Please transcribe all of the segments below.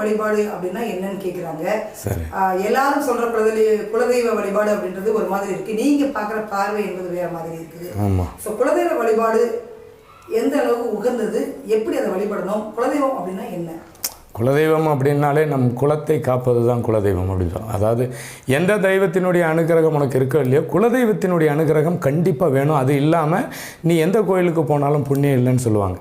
வழிபாடு அப்படின்னா என்னன்னு ஆஹ் எல்லாரும் சொல்ற குலதெய்வ குலதெய்வ வழிபாடு அப்படின்றது ஒரு மாதிரி இருக்கு. நீங்க பார்க்குற பார்வை என்பது வேற மாதிரி இருக்குது ஸோ குலதெய்வ வழிபாடு எந்த அளவுக்கு உகந்தது? எப்படி அதை வழிபடணும்? குலதெய்வம் அப்படின்னா என்ன? குலதெய்வம் அப்படின்னாலே நம் குலத்தை காப்பது தான் குலதெய்வம் அப்படின்னு சொல்லலாம். அதாவது எந்த தெய்வத்தினுடைய அனுகிரகம் உனக்கு இருக்கோ இல்லையோ குலதெய்வத்தினுடைய அனுகிரகம் கண்டிப்பாக வேணும். அது இல்லாமல் நீ எந்த கோயிலுக்கு போனாலும் புண்ணியம் இல்லைன்னு சொல்லுவாங்க.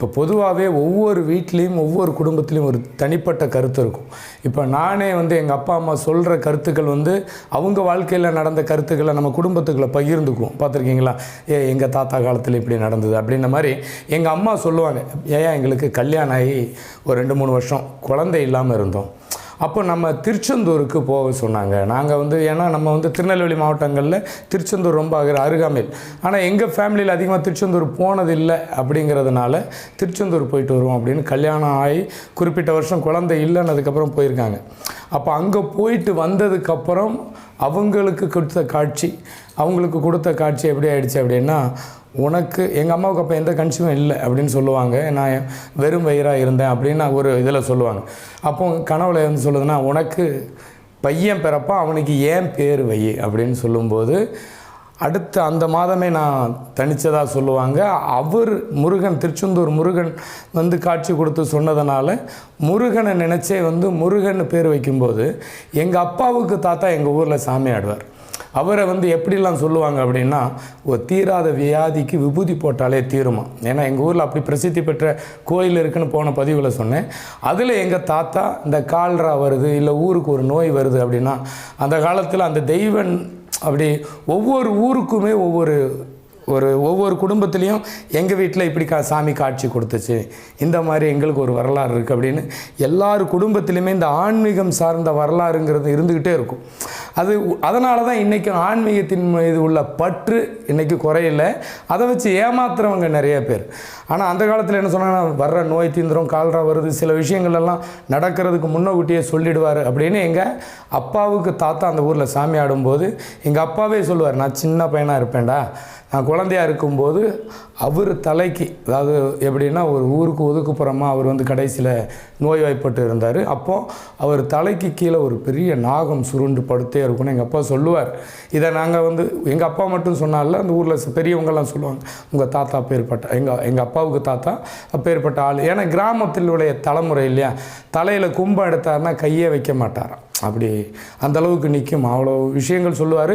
இப்போ பொதுவாகவே ஒவ்வொரு வீட்லேயும் ஒவ்வொரு குடும்பத்துலேயும் ஒரு தனிப்பட்ட கருத்து இருக்கும். இப்போ நானே வந்து எங்கள் அப்பா அம்மா சொல்கிற கருத்துக்கள் வந்து அவங்க வாழ்க்கையில் நடந்த கருத்துக்களை நம்ம குடும்பத்துக்குள்ளே பகிர்ந்துக்குவோம். பார்த்துருக்கீங்களா? ஏ எங்கள் தாத்தா காலத்தில் இப்படி நடந்தது அப்படின்ற மாதிரி எங்கள் அம்மா சொல்லுவாங்க ஏன் எங்களுக்கு கல்யாணம் ஆகி ஒரு ரெண்டு மூணு வருஷம் குழந்தை இல்லாமல் இருந்தோம். அப்போ நம்ம திருச்செந்தூருக்கு போக சொன்னாங்க. நாங்கள் வந்து ஏன்னா நம்ம வந்து திருநெல்வேலி மாவட்டங்களில் திருச்செந்தூர் ரொம்ப அருக அருகாமையில். ஆனால் எங்கள் ஃபேமிலியில் அதிகமாக திருச்செந்தூர் போனதில்லை அப்படிங்கிறதுனால திருச்செந்தூர் போயிட்டு வருவோம் அப்படின்னு கல்யாணம் ஆகி குறிப்பிட்ட வருஷம் குழந்தை இல்லைன்னதுக்கப்புறம் போயிருக்காங்க. அப்போ அங்கே போயிட்டு வந்ததுக்கப்புறம் அவங்களுக்கு கொடுத்த காட்சி அவங்களுக்கு கொடுத்த காட்சி எப்படி ஆயிடுச்சு அப்படின்னா உனக்கு எங்கள் அம்மாவுக்கு அப்போ எந்த கன்சியூமும் இல்லை அப்படின்னு சொல்லுவாங்க. நான் வெறும் வயிறாக இருந்தேன் அப்படின்னு ஒரு இதில் சொல்லுவாங்க. அப்போ கனவுல வந்து சொல்லுதுன்னா உனக்கு பையன் பிறப்பா அவனுக்கு ஏன் பேர் வை அப்படின்னு சொல்லும்போது அடுத்த அந்த மாதமே நான் தனிச்சதாக சொல்லுவாங்க. அவர் முருகன் திருச்செந்தூர் முருகன் வந்து காட்சி கொடுத்து சொன்னதுனால முருகனை நினச்சே வந்து முருகன் பேர் வைக்கும்போது எங்கள் அப்பாவுக்கு தாத்தா எங்கள் ஊரில் சாமி ஆடுவார். அவரை வந்து எப்படிலாம் சொல்லுவாங்க அப்படின்னா ஒரு தீராத வியாதிக்கு விபூதி போட்டாலே தீருமா? ஏன்னா எங்கள் ஊரில் அப்படி பிரசித்தி பெற்ற கோயில் இருக்குன்னு போன பதிவில் சொன்னேன். அதில் எங்கள் தாத்தா இந்த கால்ரா வருது இல்லை ஊருக்கு ஒரு நோய் வருது அப்படின்னா அந்த காலத்தில் அந்த தெய்வன் அப்படி ஒவ்வொரு ஊருக்குமே ஒவ்வொரு ஒரு ஒவ்வொரு குடும்பத்துலேயும் எங்கள் வீட்டில் இப்படி கா சாமி காட்சி கொடுத்துச்சு. இந்த மாதிரி எங்களுக்கு ஒரு வரலாறு இருக்குது அப்படின்னு எல்லார் குடும்பத்திலையுமே இந்த ஆன்மீகம் சார்ந்த வரலாறுங்கிறது இருந்துக்கிட்டே இருக்கும். அது அதனால தான் இன்றைக்கும் ஆன்மீகத்தின் மீது உள்ள பற்று இன்றைக்கி குறையில. அதை வச்சு ஏமாத்துறவங்க நிறைய பேர். ஆனால் அந்த காலத்தில் என்ன சொன்னாங்கன்னா வர்ற நோய் தீந்திரம் கால்ரா வருது சில விஷயங்கள் எல்லாம் நடக்கிறதுக்கு முன்னக்கூட்டியே சொல்லிடுவார். அப்படின்னு எங்கள் அப்பாவுக்கு தாத்தா அந்த ஊரில் சாமி ஆடும்போது எங்கள் அப்பாவே சொல்லுவார் நான் சின்ன பையனாக இருப்பேன்டா. நான் குழந்தையா இருக்கும்போது அவர் தலைக்கு அதாவது எப்படின்னா ஒரு ஊருக்கு ஒதுக்குப்புறமாக அவர் வந்து கடைசியில் நோய்வாய்ப்பட்டு இருந்தார். அப்போது அவர் தலைக்கு கீழே ஒரு பெரிய நாகம் சுருண்டு படுத்தே இருக்கும்னு எங்கள் அப்பா சொல்லுவார். இதை நாங்கள் வந்து எங்கள் அப்பா மட்டும் சொன்னால அந்த ஊரில் பெரியவங்கெல்லாம் சொல்லுவாங்க. உங்கள் தாத்தா பேர்பட்ட எங்கள் எங்கள் அப்பாவுக்கு தாத்தா அப்பேற்பட்ட ஆள். ஏன்னா கிராமத்தினுடைய தலைமுறை இல்லையா? தலையில் கும்பம் எடுத்தாருன்னா கையே வைக்க மாட்டாராம். அப்படி அந்த அளவுக்கு நிற்கும். அவ்வளோ விஷயங்கள் சொல்லுவார்.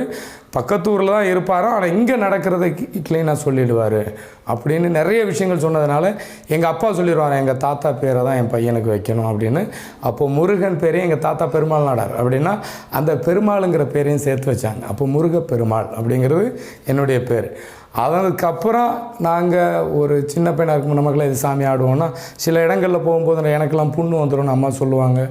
பக்கத்து ஊரில் தான் இருப்பாரோ? ஆனால் இங்கே நடக்கிறத க்ளீனாக சொல்லிடுவார். அப்படின்னு நிறைய விஷயங்கள் சொன்னதுனால எங்கள் அப்பா சொல்லிடுவார் எங்கள் தாத்தா பேரை தான் என் பையனுக்கு வைக்கணும் அப்படின்னு. அப்போ முருகன் பேரையும் எங்கள் தாத்தா பெருமாள் நாடார். அப்படின்னா அந்த பெருமாளுங்கிற பேரையும் சேர்த்து வச்சாங்க. அப்போ முருக பெருமாள் அப்படிங்கிறது என்னுடைய பேர். அதுக்கப்புறம் நாங்கள் ஒரு சின்ன பையனாக இருக்கும் நமக்குலாம் இது சாமி ஆடுவோம்னா சில இடங்களில் போகும்போது எனக்கெல்லாம் புண்ணு வந்துடும் அம்மா சொல்லுவாங்க.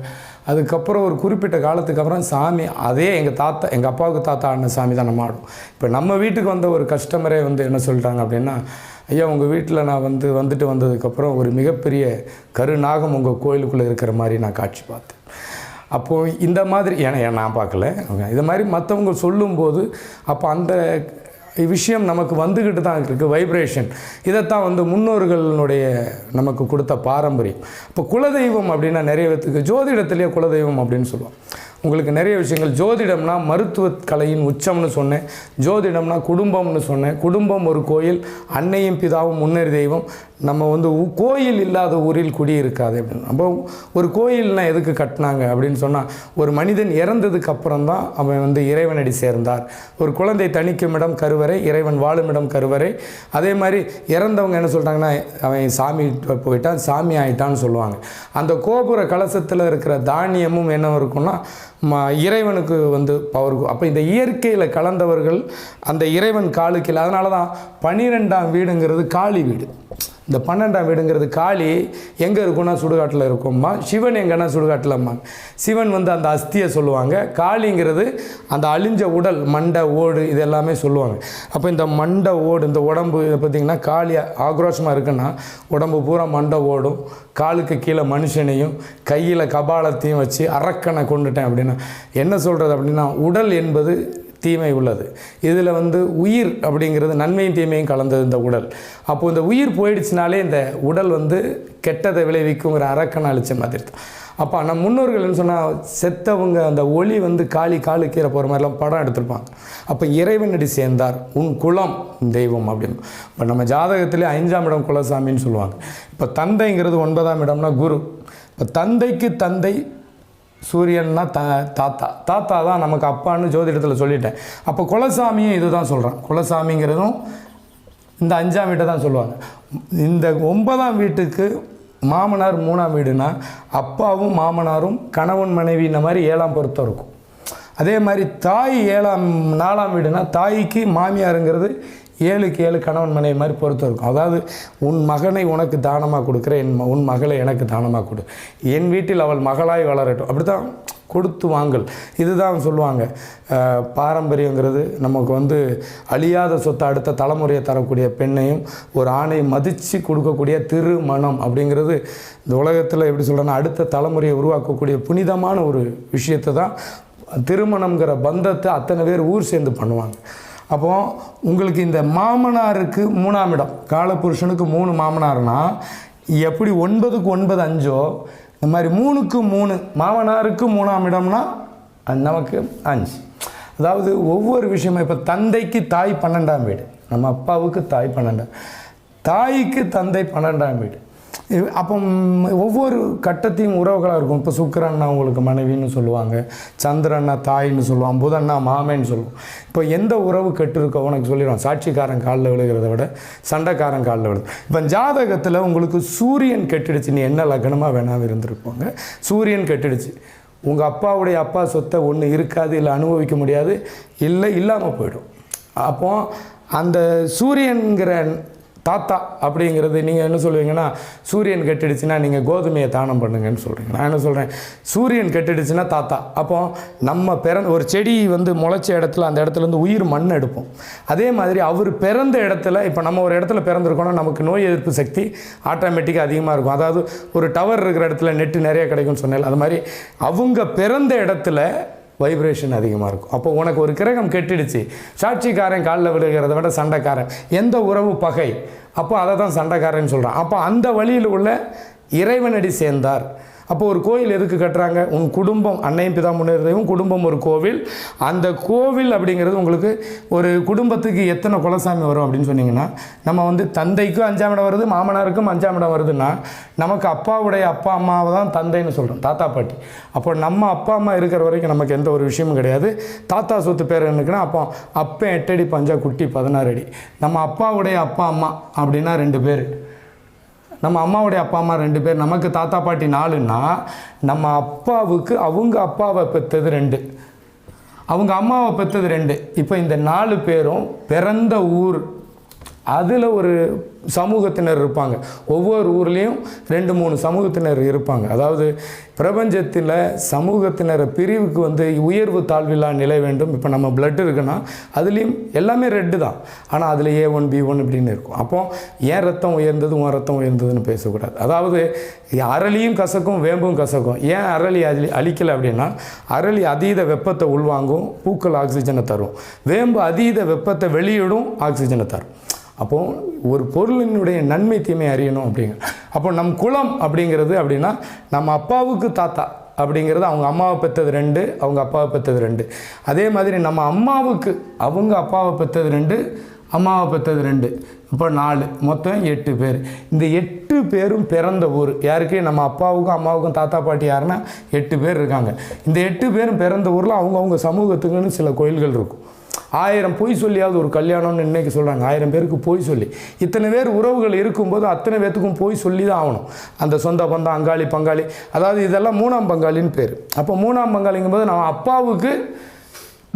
அதுக்கப்புறம் ஒரு குறிப்பிட்ட காலத்துக்கு அப்புறம் சாமி அதே எங்கள் தாத்தா எங்கள் அப்பாவுக்கு தாத்தா ஆடின சாமி தான் நம்ம ஆடுவோம் இப்போ நம்ம வீட்டுக்கு வந்த ஒரு கஸ்டமரே வந்து என்ன சொல்லிட்டாங்க அப்படின்னா ஐயா உங்கள் வீட்டில் நான் வந்து வந்துட்டு வந்ததுக்கப்புறம் ஒரு மிகப்பெரிய கருநாகம் உங்கள் கோயிலுக்குள்ளே இருக்கிற மாதிரி நான் காட்சி பார்த்தேன். அப்போது இந்த மாதிரி ஏன்னா ஏன் நான் பார்க்கல. அவங்க இது மாதிரி மற்றவங்க சொல்லும்போது அப்போ அந்த விஷயம் நமக்கு வந்துக்கிட்டு தான் இருக்குது வைப்ரேஷன் இதைத்தான் வந்து முன்னோர்களுடைய நமக்கு கொடுத்த பாரம்பரியம். இப்போ குலதெய்வம் அப்படின்னா நிறைய பேத்துக்கு ஜோதிடத்திலேயே குலதெய்வம் அப்படின்னு சொல்லுவோம். உங்களுக்கு நிறைய விஷயங்கள். ஜோதிடம்னா மருத்துவ கலையின் உச்சம்னு சொன்னேன். ஜோதிடம்னா குடும்பம்னு சொன்னேன். குடும்பம் ஒரு கோயில் அன்னையும் பிதாவும் முன்னேறி தெய்வம். நம்ம வந்து கோயில் இல்லாத ஊரில் குடியிருக்காது அப்படின்னு. அப்போ ஒரு கோயில்னால் எதுக்கு கட்டினாங்க அப்படின்னு சொன்னால் ஒரு மனிதன் இறந்ததுக்கு அப்புறம் தான் அவன் வந்து இறைவனடி சேர்ந்தார். ஒரு குழந்தை தணிக்கும் இடம் கருவறை இறைவன் வாழும் இடம் கருவறை. அதே மாதிரி இறந்தவங்க என்ன சொல்கிறாங்கன்னா அவன் சாமி போயிட்டான் சாமி ஆயிட்டான்னு சொல்லுவாங்க. அந்த கோபுர கலசத்தில் இருக்கிற தானியமும் என்ன இருக்கும்னா இறைவனுக்கு வந்து பவர் அப்போ இந்த இயற்கையில் கலந்தவர்கள் அந்த இறைவன் காலுக்கு அதனால தான் பனிரெண்டாம் வீடுங்கிறது காளி வீடு. இந்த பன்னெண்டாம் வீடுங்கிறது காளி எங்கே இருக்கும்னா சுடுகாட்டில் இருக்கும்மா. சிவன் எங்கன்னா சுடுகாட்டில்ம்மா. சிவன் வந்து அந்த அஸ்தியை சொல்லுவாங்க. காளிங்கிறது அந்த அழிஞ்ச உடல் மண்டை ஓடு இது எல்லாமே சொல்லுவாங்க. அப்போ இந்த மண்டை ஓடு இந்த உடம்பு இதை பார்த்திங்கன்னா காளியாக ஆக்ரோஷமாக இருக்குன்னா உடம்பு பூரா மண்டை ஓடும். காலுக்கு கீழே மனுஷனையும் கையில் கபாலத்தையும் வச்சு அரக்கனை கொண்டுட்டேன் அப்படின்னா என்ன சொல்கிறது அப்படின்னா உடல் என்பது தீமை உள்ளது. இதில் வந்து உயிர் அப்படிங்கிறது நன்மையும் தீமையும் கலந்தது இந்த உடல். அப்போ இந்த உயிர் போயிடுச்சுனாலே இந்த உடல் வந்து கெட்டதை விளைவிக்குங்கிற அரக்கன் அழிச்ச மாதிரி தான். அப்போ நம்ம முன்னோர்கள் என்ன சொன்னால் செத்தவங்க அந்த ஒளி வந்து காளி காலு கீரை போகிற மாதிரிலாம் படம் எடுத்திருப்பாங்க. அப்போ இறைவனடி சேர்ந்தார் உன் குலம் தெய்வம் அப்படின்னு. இப்போ நம்ம ஜாதகத்திலே ஐந்தாம் இடம் குலசாமின்னு சொல்லுவாங்க. இப்போ தந்தைங்கிறது ஒன்பதாம் இடம்னா குரு. இப்போ தந்தைக்கு தந்தை சூரியன்னா த தாத்தா. தாத்தா தான் நமக்கு அப்பான்னு ஜோதிடத்தில் சொல்லிட்டேன். அப்போ குலசாமியும் இதுதான் சொல்கிறான் குலசாமிங்கிறதும் இந்த அஞ்சாம் வீட்டை தான் சொல்லுவாங்க. இந்த ஒன்பதாம் வீட்டுக்கு மாமனார் மூணாம் வீடுனா அப்பாவும் மாமனாரும் கணவன் மனைவி இந்த மாதிரி ஏழாம் பொருத்தம் இருக்கும். அதே மாதிரி தாய் ஏழாம் நாலாம் வீடுனா தாய்க்கு மாமியாருங்கிறது ஏழுக்கு ஏழு கணவன் மனைவி மாதிரி பொறுத்து இருக்கும். அதாவது உன் மகனை உனக்கு தானமாக கொடுக்குற என் ம- உன் மகளை எனக்கு தானமாக கொடு. என் வீட்டில் அவள் மகளாய் வளரட்டும். அப்படி தான் கொடுத்து வாங்கல். இதுதான் சொல்லுவாங்க. பாரம்பரியங்கிறது நமக்கு வந்து அழியாத சொத்தை அடுத்த தலைமுறையை தரக்கூடிய பெண்ணையும் ஒரு ஆணையும் மதித்து கொடுக்கக்கூடிய திருமணம் அப்படிங்கிறது இந்த உலகத்தில் எப்படி சொல்கிறேன்னா அடுத்த தலைமுறையை உருவாக்கக்கூடிய புனிதமான ஒரு விஷயத்தை தான் திருமணம்ங்கிற பந்தத்தை அத்தனை பேர் ஊர் சேர்ந்து பண்ணுவாங்க. அப்போ உங்களுக்கு இந்த மாமனாருக்கு மூணாம் இடம். காலபுருஷனுக்கு மூணு மாமனார்னா எப்படி ஒன்பதுக்கு ஒன்பது அஞ்சோ இந்த மாதிரி மூணுக்கு மூணு மாமனாருக்கு மூணாம் இடம்னா நமக்கு அஞ்சு. அதாவது ஒவ்வொரு விஷயமும் இப்போ தந்தைக்கு தாய் பன்னெண்டாம் வீடு. நம்ம அப்பாவுக்கு தாய் பன்னெண்டாம். தாய்க்கு தந்தை பன்னெண்டாம் வீடு. அப்போ ஒவ்வொரு கட்டத்தையும் உறவுகளாக இருக்கும். இப்போ சுக்கரன்னா உங்களுக்கு மனைவின்னு சொல்லுவாங்க. சந்திரன்னா தாயின்னு சொல்லுவான் புதன்னா மாமேன்னு சொல்லுவோம் இப்போ எந்த உறவு கெட்டு இருக்கோ உனக்கு சொல்லிடுவான் சாட்சிக்காரன் காலில் விழுகிறத விட சண்டைக்காரன் காலில் விழுது. இப்போ ஜாதகத்தில் உங்களுக்கு சூரியன் கெட்டுடுச்சு நீ என்ன லக்னமாக வேணாலும் இருந்திருப்பாங்க. சூரியன் கெட்டுடுச்சு. உங்கள் அப்பாவுடைய அப்பா சொத்தை ஒன்று இருக்காது இல்லை அனுபவிக்க முடியாது இல்லை இல்லாமல் போயிடும். அப்போ அந்த சூரியன்கிற தாத்தா அப்படிங்கிறது நீங்கள் என்ன சொல்லுவீங்கன்னா சூரியன் கெட்டுடுச்சுன்னா நீங்கள் கோதுமையை தானம் பண்ணுங்கன்னு சொல்கிறீங்க நான் என்ன சொல்கிறேன் சூரியன் கெட்டுடுச்சுன்னா தாத்தா. அப்போ நம்ம பிறந்த ஒரு செடி வந்து முளைச்ச இடத்துல அந்த இடத்துல இருந்து உயிர் மண் எடுப்போம். அதே மாதிரி அவர் பிறந்த இடத்துல இப்போ நம்ம ஒரு இடத்துல பிறந்திருக்கோம்னா நமக்கு நோய் எதிர்ப்பு சக்தி ஆட்டோமேட்டிக்காக அதிகமாக இருக்கும். அதாவது ஒரு டவர் இருக்கிற இடத்துல நெட்டு நிறைய கிடைக்கும்னு சொன்னேன் அது மாதிரி அவங்க பிறந்த இடத்துல வைப்ரேஷன் அதிகமாக இருக்கும். அப்போ உனக்கு ஒரு கிரகம் கெட்டுடுச்சு. சாட்சிக்காரன் காலில் விழுகிறத விட சண்டைக்காரன். எந்த உறவு பகை? அப்போ அதை தான் சண்டைக்காரன் சொல்கிறான் அப்போ அந்த வழியில் உள்ள இறைவனடி சேர்ந்தார். அப்போ ஒரு கோயில் எதுக்கு கட்டுறாங்க? உன் குடும்பம் அன்னையும் பிதா முன்னேறதையும் குடும்பம் ஒரு கோவில். அந்த கோவில் அப்படிங்கிறது உங்களுக்கு ஒரு குடும்பத்துக்கு எத்தனை குலசாமி வரும் அப்படின்னு சொன்னீங்கன்னா நம்ம வந்து தந்தைக்கும் அஞ்சாம் இடம் வருது மாமனாருக்கும் அஞ்சாம் இடம் வருதுன்னா நமக்கு அப்பாவுடைய அப்பா அம்மாவை தான் தந்தைன்னு சொல்கிறோம் தாத்தா பாட்டி. அப்போ நம்ம அப்பா அம்மா இருக்கிற வரைக்கும் நமக்கு எந்த ஒரு விஷயமும் கிடையாது. தாத்தா சொத்து பேர் என்னக்குன்னா அப்போ அப்பன் எட்டடி பஞ்சா குட்டி பதினாறு அடி. நம்ம அப்பாவுடைய அப்பா அம்மா அப்படின்னா ரெண்டு பேர். நம்ம அம்மாவுடைய அப்பா அம்மா ரெண்டு பேர் நமக்கு தாத்தா பாட்டி நாலுன்னா நம்ம அப்பாவுக்கு அவங்க அப்பாவை பெற்றது ரெண்டு. அவங்க அம்மாவை பெற்றது ரெண்டு. இப்போ இந்த நாலு பேரும் பிறந்த ஊர் அதில் ஒரு சமூகத்தினர் இருப்பாங்க. ஒவ்வொரு ஊர்லேயும் ரெண்டு மூணு சமூகத்தினர் இருப்பாங்க. அதாவது பிரபஞ்சத்தில் சமூகத்தினர் பிரிவுக்கு வந்து உயர்வு தாழ்வில்லா நிலை வேண்டும். இப்போ நம்ம பிளட் இருக்குன்னா அதுலேயும் எல்லாமே ரெட்டு தான். ஆனால் அதில் ஏ ஒன் பி ஒன் இப்படின்னு இருக்கும். அப்போ ஏன் ரத்தம் உயர்ந்தது உன் ரத்தம் உயர்ந்ததுன்னு பேசக்கூடாது. அதாவது அரளியும் கசக்கும் வேம்பும் கசக்கும். ஏன் அரளி அழி அழிக்கலை அப்படின்னா அரளி அதீத வெப்பத்தை உள்வாங்கும் பூக்கள் ஆக்சிஜனை தரும். வேம்பு அதீத வெப்பத்தை வெளியிடும் ஆக்சிஜனை தரும். அப்போது ஒரு பொருளினுடைய நன்மை தீமை அறியணும் அப்படிங்க. அப்போ நம் குலம் அப்படிங்கிறது அப்படின்னா நம்ம அப்பாவுக்கு தாத்தா அப்படிங்கிறது அவங்க அம்மாவை பெற்றது ரெண்டு அவங்க அப்பாவை பெற்றது ரெண்டு. அதே மாதிரி நம்ம அம்மாவுக்கு அவங்க அப்பாவை பெற்றது ரெண்டு அம்மாவை பெற்றது ரெண்டு. இப்போ நாலு மொத்தம் எட்டு பேர். இந்த எட்டு பேரும் பிறந்த ஊர். யாருக்கு? நம்ம அப்பாவுக்கும் அம்மாவுக்கும் தாத்தா பாட்டி யாருன்னா எட்டு பேர் இருக்காங்க. இந்த எட்டு பேரும் பிறந்த ஊரில் அவங்கவுங்க சமூகத்துக்குன்னு சில கோயில்கள் இருக்கும். ஆயிரம் பொய் சொல்லியாவது ஒரு கல்யாணம்னு இன்னைக்கு சொல்கிறாங்க ஆயிரம் பேருக்கு பொய் சொல்லி. இத்தனை பேர் உறவுகள் இருக்கும்போது அத்தனை பேர்த்துக்கும் பொய் சொல்லி தான் ஆகணும். அந்த சொந்த பந்தம் அங்காளி பங்காளி. அதாவது இதெல்லாம் மூணாம் பங்காளின்னு பேர். அப்போ மூணாம் பங்காளிங்கும்போது நம்ம அப்பாவுக்கு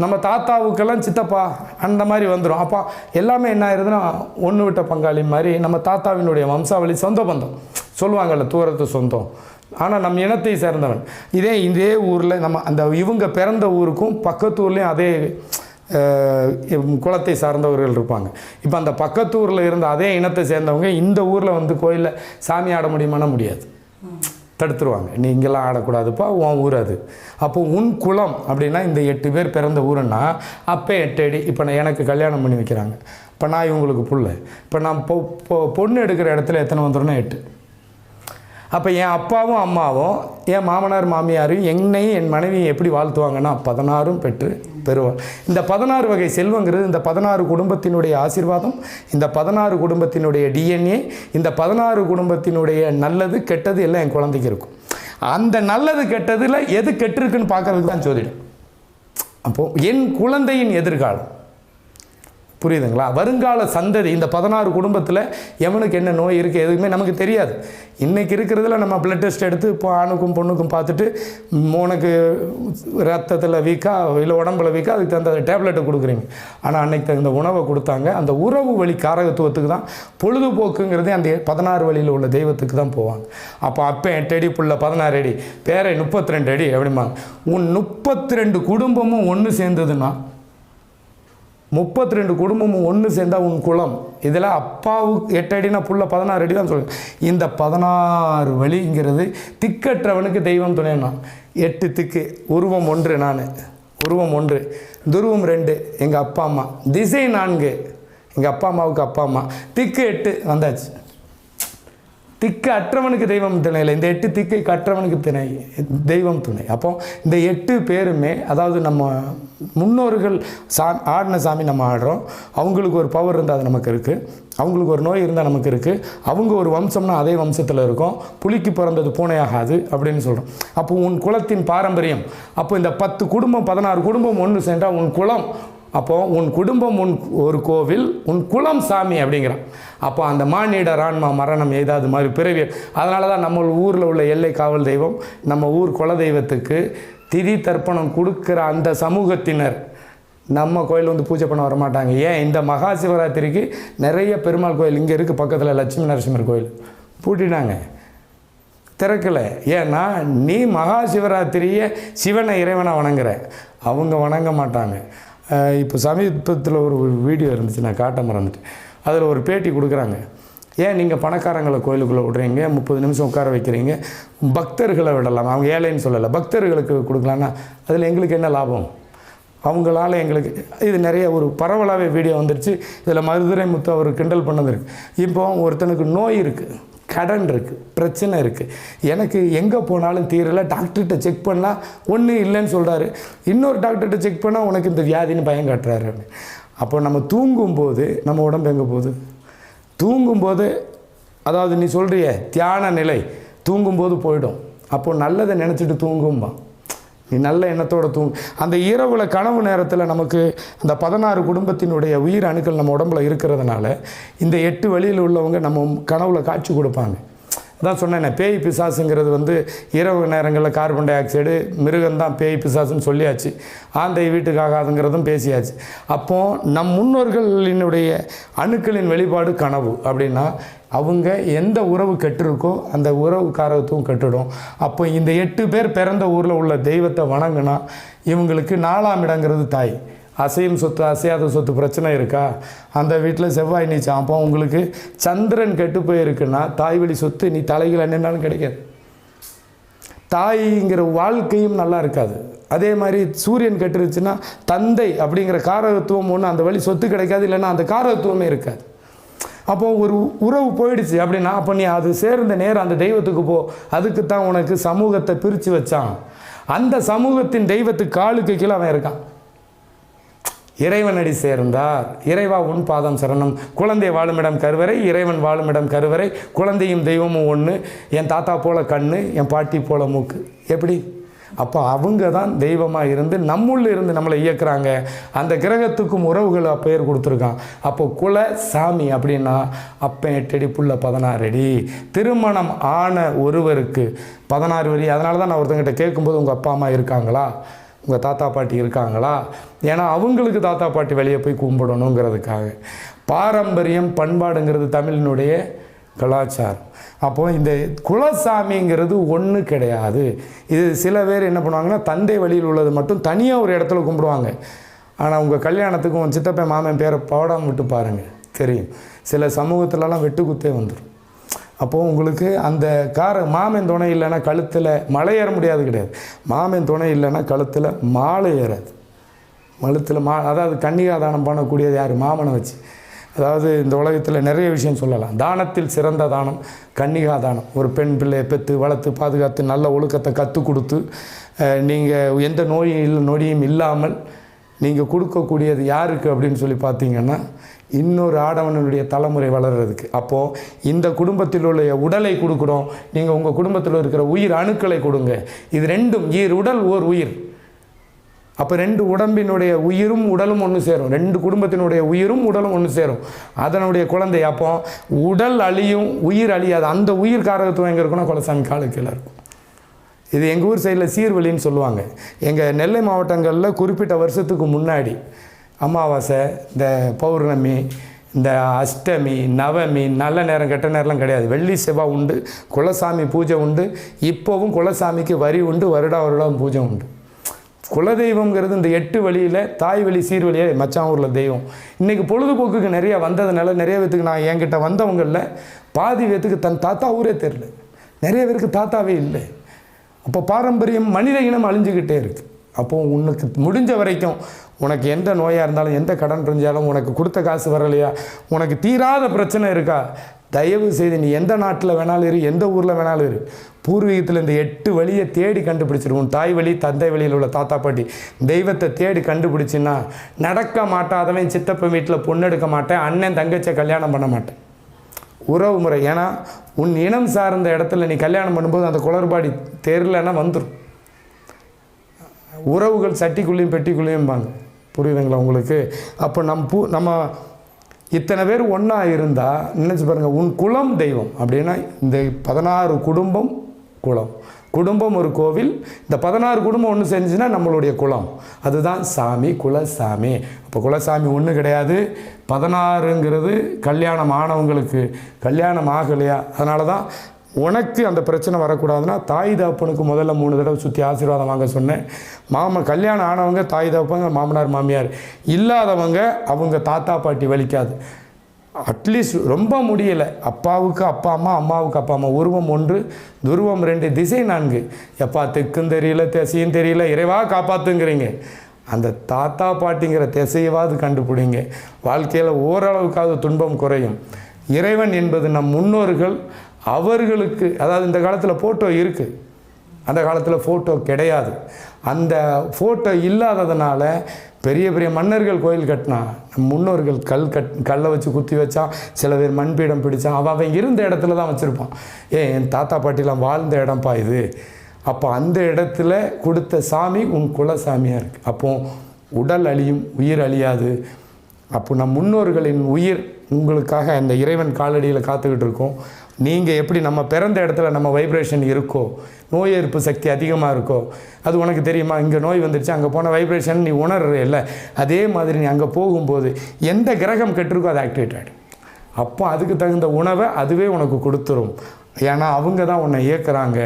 நம்ம தாத்தாவுக்கெல்லாம் சித்தப்பா அந்த மாதிரி வந்துடும் அப்போ எல்லாமே என்ன ஆயிருதுன்னா ஒன்று விட்ட பங்காளி மாதிரி நம்ம தாத்தாவினுடைய வம்சாவளி சொந்த பந்தம். சொல்லுவாங்கல்ல தூரத்து சொந்தம். ஆனால் நம் இனத்தை சேர்ந்தவன். இதே இதே ஊரில் நம்ம அந்த இவங்க பிறந்த ஊருக்கும் பக்கத்து ஊர்லேயும் அதே குலத்தை சார்ந்தவர்கள் இருப்பாங்க. இப்போ அந்த பக்கத்து ஊரில் இருந்த அதே இனத்தை சேர்ந்தவங்க இந்த ஊரில் வந்து கோயிலில் சாமி ஆட முடியுமானா முடியாது. தடுத்துருவாங்க. நீ இங்கெல்லாம் ஆடக்கூடாதுப்பா உன் ஊர் அது. அப்போ உன் குலம் அப்படின்னா இந்த எட்டு பேர் பிறந்த ஊருன்னா அப்போ எட்டு அடி இப்போ நான் எனக்கு கல்யாணம் பண்ணி வைக்கிறாங்க. இப்போ நான் இவங்களுக்கு புள்ள. இப்போ நான் பொ பொண்ணு எடுக்கிற இடத்துல எத்தனை வந்துடும்னா எட்டு. அப்போ என் அப்பாவும் அம்மாவும் என் மாமனார் மாமியாரும் என்னையும் என் மனைவியும் எப்படி வாழ்த்துவாங்கன்னா பதினாறும் பெற்று பெறுவார். இந்த பதினாறு வகை செல்வங்கிறது இந்த பதினாறு குடும்பத்தினுடைய ஆசீர்வாதம் இந்த பதினாறு குடும்பத்தினுடைய டிஎன்ஏ இந்த பதினாறு குடும்பத்தினுடைய நல்லது கெட்டது எல்லாம் என் குழந்தைக்கு இருக்கும். அந்த நல்லது கெட்டதில் எது கெட்டிருக்குன்னு பார்க்கறதுக்கு தான் சோதிடும் அப்போது என் குழந்தையின் எதிர்காலம். புரியுதுங்களா? வருங்கால சந்ததி இந்த பதினாறு குடும்பத்தில் எவனுக்கு என்ன நோய் இருக்குது எதுவுமே நமக்கு தெரியாது. இன்றைக்கி இருக்கிறதுல நம்ம பிளட் டெஸ்ட் எடுத்து இப்போ ஆணுக்கும் பொண்ணுக்கும் பார்த்துட்டு மூணுக்கு உனக்கு ரத்தத்தில் வீக்கா இல்லை உடம்புல வீக்கா அதுக்கு தகுந்த டேப்லெட்டை கொடுக்குறீங்க. ஆனால் அன்னைக்கு தகுந்த உணவை கொடுத்தாங்க. அந்த உறவு வழி காரகத்துவத்துக்கு தான் பொழுதுபோக்குங்கிறதே அந்த பதினாறு வழியில் உள்ள தெய்வத்துக்கு தான் போவாங்க. அப்போ அப்போ டெடி புள்ள பதினாறு அடி பேரை முப்பத்தி ரெண்டு அடி அப்படிம்பாங்க. உன் முப்பத்தி ரெண்டு குடும்பமும் ஒன்று சேர்ந்ததுன்னா முப்பத்தி ரெண்டு குடும்பமும் ஒன்று சேர்ந்தா உன் குளம் இதில் அப்பாவுக்கு எட்டு அடினா புள்ள பதினாறு அடி தான் சொல்லுங்க இந்த பதினாறு வழிங்கிறது திக்கற்றவனுக்கு தெய்வம் துணைனா எட்டு திக்கு உருவம் ஒன்று நான். உருவம் ஒன்று துருவம் ரெண்டு எங்கள் அப்பா அம்மா. திசை நான்கு எங்கள் அப்பா அம்மாவுக்கு அப்பா அம்மா. திக்கு எட்டு வந்தாச்சு. திக்கு அற்றவனுக்கு தெய்வம் துணை இல்லை. இந்த எட்டு திக்கை கற்றவனுக்கு துணை. தெய்வம் துணை. அப்போ இந்த எட்டு பேருமே அதாவது நம்ம முன்னோர்கள் சா ஆடின சாமி நம்ம ஆடுறோம். அவங்களுக்கு ஒரு பவர் இருந்தால் அது நமக்கு இருக்குது அவங்களுக்கு ஒரு நோய் இருந்தால் நமக்கு இருக்குது அவங்க ஒரு வம்சம்னா அதே வம்சத்தில் இருக்கும். புலிக்கு பிறந்தது பூனையாகாது அப்படின்னு சொல்கிறோம் அப்போ உன் குலத்தின் பாரம்பரியம். அப்போ இந்த பத்து குடும்பம் பதினாறு குடும்பம் ஒன்று சேர்ந்தால் உன் குலம் அப்போ உன் குடும்பம் உன் ஒரு கோவில் உன் குலம் சாமி அப்படிங்கிறான். அப்போ அந்த மானிடர் ஆன்மா மரணம் ஏதாவது மாதிரி பிறவி அதனால தான் நம்ம ஊரில் உள்ள எல்லை காவல் தெய்வம் நம்ம ஊர் குல தெய்வத்துக்கு திதி தர்ப்பணம் கொடுக்குற அந்த சமூகத்தினர் நம்ம கோயில் வந்து பூஜை பண்ண வரமாட்டாங்க. ஏன்? இந்த மகா சிவராத்திரிக்கு நிறைய பெருமாள் கோயில் இங்கே இருக்குது பக்கத்தில் லட்சுமி நரசிம்மர் கோயில். பூட்டினாங்க திறக்கலை. ஏன்னா நீ மகா சிவராத்திரியை சிவனை இறைவனை வணங்குற. அவங்க வணங்க மாட்டாங்க. இப்போ சமீபத்தில் ஒரு வீடியோ இருந்துச்சு நான் காட்ட மறந்துட்டேன். அதில் ஒரு பேட்டி கொடுக்குறாங்க. ஏன் நீங்கள் பணக்காரங்களை கோயிலுக்குள்ளே விடுறீங்க? முப்பது நிமிஷம் உட்கார வைக்கிறீங்க. பக்தர்களை விடலாம். அவங்க ஏழைன்னு சொல்லலை. பக்தர்களுக்கு கொடுக்கலான்னா அதில் எங்களுக்கு என்ன லாபம்? அவங்களால எங்களுக்கு இது நிறைய ஒரு பரவலாகவே வீடியோ வந்துருச்சு. இதில் மதுரை முத்து அவர் கிண்டல் பண்ணது இருக்கு இப்போ ஒருத்தனுக்கு நோய் இருக்குது கடன் இருக்குது பிரச்சனை இருக்குது எனக்கு எங்கே போனாலும் தீரலை டாக்டர்கிட்ட செக் பண்ணால் ஒன்றும் இல்லைன்னு சொல்கிறாரு இன்னொரு டாக்டர்கிட்ட செக் பண்ணால் உனக்கு இந்த வியாதின்னு பயம் காட்டுறாரு. அப்போ நம்ம தூங்கும்போது நம்ம உடம்பு எங்கே போகுது? தூங்கும்போது அதாவது நீ சொல்கிறிய தியான நிலை தூங்கும்போது போயிடும். அப்போது நல்லதை நினச்சிட்டு தூங்கும்பா நீ நல்ல எண்ணத்தோடு தூங்கு. அந்த இரவுல கனவு நேரத்தில் நமக்கு அந்த பதினாறு குடும்பத்தினுடைய உயிர் அணுக்கள் நம்ம உடம்புல இருக்கிறதுனால இந்த எட்டு வழியில் உள்ளவங்க நம்ம கனவுல காட்சி கொடுப்பாங்க. அதான் சொன்னேனே பேய் பிசாசுங்கிறது வந்து இரவு நேரங்களில் கார்பன் டை ஆக்சைடு மிருகம்தான் பேய் பிசாசுன்னு சொல்லியாச்சு. ஆந்தை வீட்டுக்கு ஆகாதுங்கிறதும் பேசியாச்சு. அப்போது நம் முன்னோர்களினுடைய அணுக்களின் வெளிப்பாடு கனவு அப்படின்னா அவங்க எந்த உறவு கெட்டிருக்கோ அந்த உறவு காரகத்துவம் கெட்டுடும். அப்போ இந்த எட்டு பேர் பிறந்த ஊரில் உள்ள தெய்வத்தை வணங்குனா இவங்களுக்கு நாலாம் இடங்கிறது தாய். அசையும் சொத்து அசையாத சொத்து பிரச்சனை இருக்கா? அந்த வீட்டில் செவ்வாய் நீச்சம். அப்போ உங்களுக்கு சந்திரன் கெட்டு போயிருக்குன்னா தாய் வழி சொத்து நீ தலைகள் என்னன்னாலும் கிடைக்காது. தாய்ங்கிற வாழ்க்கையும் நல்லா இருக்காது. அதே மாதிரி சூரியன் கெட்டுருச்சுன்னா தந்தை அப்படிங்கிற காரகத்துவம் ஒன்று அந்த வழி சொத்து கிடைக்காது இல்லைன்னா அந்த காரகத்துவமே இருக்காது. அப்போ ஒரு உறவு போயிடுச்சு அப்படின்னா அப்போ நீ அது சேர்ந்த நேரம் அந்த தெய்வத்துக்கு போ. அதுக்கு தான் உனக்கு சமூகத்தை பிரித்து வச்சான். அந்த சமூகத்தின் தெய்வத்துக்கு காலுக்கு கீழே அவன் இருக்கான். இறைவனடி சேர்ந்தார். இறைவா உன் பாதம் சரணம். குழந்தை வாழுமிடம் கருவறை இறைவன் வாழுமிடம் கருவறை. குழந்தையும் தெய்வமும் ஒன்று என் தாத்தா போல கண்ணு என் பாட்டி போல மூக்கு. எப்படி? அப்போ அவங்க தான் தெய்வமாக இருந்து நம்முள்ள இருந்து நம்மளை இயக்குறாங்க. அந்த கிரகத்துக்கும் உறவுகளை பெயர் கொடுத்துருக்கான். அப்போ குல சாமி அப்படின்னா அப்பன் எட்டடி புள்ள பதினாறு அடி திருமணம் ஆன ஒருவருக்கு பதினாறு வரி. அதனால தான் நான் ஒருத்தங்கிட்ட கேட்கும்போது உங்கள் அப்பா அம்மா இருக்காங்களா? உங்கள் தாத்தா பாட்டி இருக்காங்களா? ஏன்னா அவங்களுக்கு தாத்தா பாட்டி வெளியே போய் கும்பிடணுங்கிறதுக்காக. பாரம்பரியம் பண்பாடுங்கிறது தமிழினுடைய கலாச்சாரம். அப்போது இந்த குலசாமிங்கிறது ஒன்று கிடையாது. இது சில பேர் என்ன பண்ணுவாங்கன்னா தந்தை வழியில் உள்ளது மட்டும் தனியாக ஒரு இடத்துல கும்பிடுவாங்க. ஆனால் உங்கள் கல்யாணத்துக்கு உன் சித்தப்பன் மாமன் பேரை போடாமல் விட்டு பாருங்கள் தெரியும். சில சமூகத்துலலாம் வெட்டுக்குத்தே வந்துடும் அப்போது உங்களுக்கு அந்த கார மாமன் துணை இல்லைன்னா கழுத்தில் மலை ஏற முடியாது கிடையாது. மாமன் துணை இல்லைன்னா கழுத்தில் மாலை ஏறாது. மழுத்தில் மா அதாவது கன்னிகாதானம் பண்ணக்கூடியது யார்? மாமனை வச்சு. அதாவது இந்த உலகத்தில் நிறைய விஷயம் சொல்லலாம். தானத்தில் சிறந்த தானம் கன்னிகா தானம். ஒரு பெண் பிள்ளையை பெற்று வளர்த்து பாதுகாத்து நல்ல ஒழுக்கத்தை கற்றுக் கொடுத்து நீங்கள் எந்த நோயும் இல்லை நொடியும் இல்லாமல் நீங்கள் கொடுக்கக்கூடியது யாருக்கு அப்படின்னு சொல்லி பார்த்தீங்கன்னா இன்னொரு ஆடவனுடைய தலைமுறை வளர்கிறதுக்கு அப்போது இந்த குடும்பத்தில் உள்ள உடலை கொடுக்குறோம். நீங்கள் உங்கள் குடும்பத்தில் இருக்கிற உயிர் அணுக்களை கொடுங்க. இது ரெண்டும் ஈர் உடல் ஓர் உயிர். அப்போ ரெண்டு உடம்பினுடைய உயிரும் உடலும் ஒன்று சேரும். ரெண்டு குடும்பத்தினுடைய உயிரும் உடலும் ஒன்று சேரும். அதனுடைய குழந்தை அப்போ உடல் அழியும் உயிர் அழியாது. அந்த உயிர் காரகத்துவம் எங்கே இருக்குன்னா குலசாமி காலு இருக்கும். இது எங்கள் ஊர் சைடில் சீர்வழின்னு சொல்லுவாங்க. எங்கள் நெல்லை மாவட்டங்களில் குறிப்பிட்ட வருஷத்துக்கு முன்னாடி அமாவாசை இந்த பௌர்ணமி இந்த அஷ்டமி நவமி நல்ல நேரம் கெட்ட நேரம்லாம் கிடையாது. வெள்ளி செவ்வாய் உண்டு குலசாமி பூஜை உண்டு. இப்போவும் குலசாமிக்கு வரி உண்டு வருடா வருடம் பூஜை உண்டு. குலதெய்வங்கிறது இந்த எட்டு வழியில் தாய் வழி சீர்வழியே மச்சான் ஊரில் தெய்வம். இன்றைக்கி பொழுதுபோக்குக்கு நிறையா வந்ததுனால நிறைய பேத்துக்கு நான் என்கிட்ட வந்தவங்களில் பாதி பேத்துக்கு தன் தாத்தா ஊரே தெரில நிறைய பேருக்கு தாத்தாவே இல்லை. அப்போ பாரம்பரியம் மனித இனம் அழிஞ்சுக்கிட்டே இருக்குது அப்போ உனக்கு முடிஞ்ச வரைக்கும் உனக்கு எந்த நோயாக இருந்தாலும் எந்த கடன் இருந்தாலும் உனக்கு கொடுத்த காசு வரலையா? உனக்கு தீராத பிரச்சனை இருக்கா? தயவு செய்து நீ எந்த நாட்டில் வேணாலும் இரு எந்த ஊரில் வேணாலும் இரு. பூர்வீகத்தில் இந்த எட்டு வழியை தேடி கண்டுபிடிச்சிரு. உன் தாய் வழி தந்தை வழியில் உள்ள தாத்தா பாட்டி. தெய்வத்தை தேடி கண்டுபிடிச்சின்னா நடக்க மாட்டாதவன் சித்தப்பன் வீட்டில் பொண்ணு எடுக்க மாட்டேன் அண்ணன் தங்கச்சியை கல்யாணம் பண்ண மாட்டேன். உறவு முறை. ஏன்னா உன் இனம் சார்ந்த இடத்துல நீ கல்யாணம் பண்ணும்போது அந்த குளறுபாடி தெரிலன்னா வந்துடும் உறவுகள் சட்டிக்குள்ளேயும் பெட்டிக்குள்ளேயும்பாங்க புரியுதுங்களா உங்களுக்கு? அப்போ நம் பூ நம்ம இத்தனை பேர் ஒன்றா இருந்தால் நினச்சி பாருங்கள் உன் குலம் தெய்வம் அப்படின்னா இந்த பதினாறு குடும்பம் குலம். குடும்பம் ஒரு கோவில் இந்த பதினாறு குடும்பம் ஒன்று செஞ்சுன்னா நம்மளுடைய குலம். அதுதான் சாமி குலசாமி. அப்போ குலசாமி ஒன்று கிடையாது. பதினாறுங்கிறது கல்யாணம் ஆனவங்களுக்கு கல்யாணம் ஆகலையா? அதனால தான் உனக்கு அந்த பிரச்சனை வரக்கூடாதுன்னா தாய் தாப்பனுக்கு முதல்ல மூணு தடவை சுற்றி ஆசீர்வாதம் வாங்க சொன்னேன். மாமா கல்யாணம் ஆனவங்க தாய் தாப்பங்க மாமனார் மாமியார். இல்லாதவங்க அவங்க தாத்தா பாட்டி வலிக்காது. அட்லீஸ்ட் ரொம்ப முடியலை. அப்பாவுக்கு அப்பா அம்மா அம்மாவுக்கு அப்பா அம்மா. உருவம் ஒன்று துருவம் ரெண்டு திசை நான்கு. எப்பா தெற்கும் தெரியல திசையும் தெரியல இறைவாக காப்பாற்றுங்கிறீங்க அந்த தாத்தா பாட்டிங்கிற திசையவாது கண்டுபிடிங்க. வாழ்க்கையில் ஓரளவுக்காவது துன்பம் குறையும். இறைவன் என்பது நம் முன்னோர்கள் அவர்களுக்கு அதாவது இந்த காலத்தில் ஃபோட்டோ இருக்குது அந்த காலத்தில் ஃபோட்டோ கிடையாது. அந்த ஃபோட்டோ இல்லாததுனால பெரிய பெரிய மன்னர்கள் கோயில் கட்டினா நம் முன்னோர்கள் கல் கட் கல்லை வச்சு குத்தி வச்சான் சில பேர் மண்பீடம் பிடிச்சான் அவன் அவன் இருந்த இடத்துல தான் வச்சுருப்பான். ஏன் என் தாத்தா பாட்டிலாம் வாழ்ந்த இடம்ப்பா இது. அப்போ அந்த இடத்துல கொடுத்த சாமி உன் குலசாமியாக இருக்குது அப்போ உடல் அழியும் உயிர் அழியாது. அப்போ நம் முன்னோர்களின் உயிர் உங்களுக்காக அந்த இறைவன் காலடியில் காத்துக்கிட்டு இருக்கோம். நீங்கள் எப்படி நம்ம பிறந்த இடத்துல நம்ம வைப்ரேஷன் இருக்கோ நோய் எதிர்ப்பு சக்தி அதிகமாக இருக்கோ அது உனக்கு தெரியுமா? இங்கே நோய் வந்துடுச்சு அங்கே போன வைப்ரேஷன் நீ உணர்ற இல்லை அதே மாதிரி நீ அங்கே போகும்போது எந்த கிரகம் கெட்டிருக்கோ அது ஆக்டிவேட் ஆகிடும் அப்போ அதுக்கு தகுந்த உணவை அதுவே உனக்கு கொடுத்துரும். ஏன்னா அவங்க தான் உன்னை இயக்குறாங்க.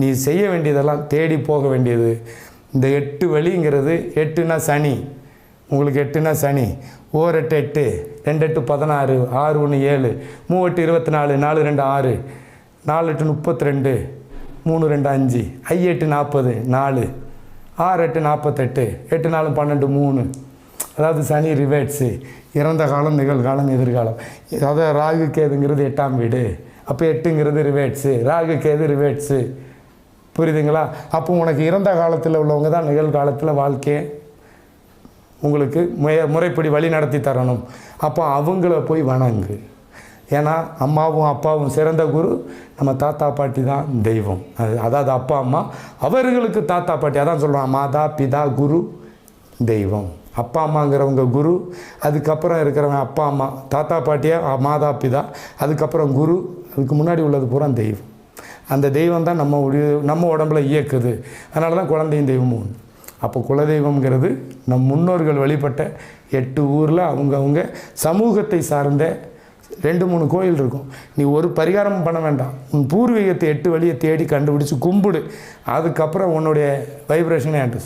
நீ செய்ய வேண்டியதெல்லாம் தேடி போக வேண்டியது. இந்த எட்டு வழிங்கிறது எட்டுனா சனி. உங்களுக்கு எட்டுனா சனி. ஓர் எட்டு எட்டு ரெண்டு எட்டு பதினாறு ஆறு ஒன்று ஏழு மூவெட்டு இருபத்தி நாலு நாலு ரெண்டு ஆறு நாலு எட்டு முப்பத்தி ரெண்டு மூணு ரெண்டு அஞ்சு ஐ எட்டு நாற்பது நாலு ஆறு எட்டு நாற்பத்தெட்டு எட்டு நாலு பன்னெண்டு மூணு. அதாவது சனி ரிவேட்ஸு இறந்த காலம் நிகழ்காலம் எதிர்காலம். அதாவது ராகு கேதுங்கிறது எட்டாம் வீடு. அப்போ எட்டுங்கிறது ரிவேட்ஸு ராகு கேது ரிவேட்ஸு புரியுதுங்களா? அப்போ உனக்கு இறந்த காலத்தில் உள்ளவங்க தான் நிகழ்காலத்தில் வாழ்க்கையை உங்களுக்கு முறைப்படி வழி நடத்தி தரணும். அப்போ அவங்கள போய் வணங்கு. ஏன்னா அம்மாவும் அப்பாவும் சிறந்த குரு நம்ம தாத்தா பாட்டி தான் தெய்வம். அது அதாவது அப்பா அம்மா அவர்களுக்கு தாத்தா பாட்டி அதான் சொல்கிறான் மாதா பிதா குரு தெய்வம். அப்பா அம்மாங்கிறவங்க குரு அதுக்கப்புறம் இருக்கிறவங்க அப்பா அம்மா தாத்தா பாட்டியா மாதா பிதா அதுக்கப்புறம் குரு அதுக்கு முன்னாடி உள்ளது பூரா தெய்வம். அந்த தெய்வம் தான் நம்ம உடைய- நம்ம உடம்புல இயக்குது. அதனால தான் குழந்தையும் தெய்வமும் உண்டு. அப்போ குலதெய்வம்ங்கிறது நம் முன்னோர்கள் வழிபட்ட எட்டு ஊரில் அவங்கவுங்க சமூகத்தை சார்ந்த ரெண்டு மூணு கோயில் இருக்கும். நீ ஒரு பரிகாரம் பண்ண வேண்டாம். உன் பூர்வீகத்தை எட்டு வழியை தேடி கண்டுபிடிச்சி கும்பிடு. அதுக்கப்புறம் உன்னுடைய வைப்ரேஷனே ஆண்டு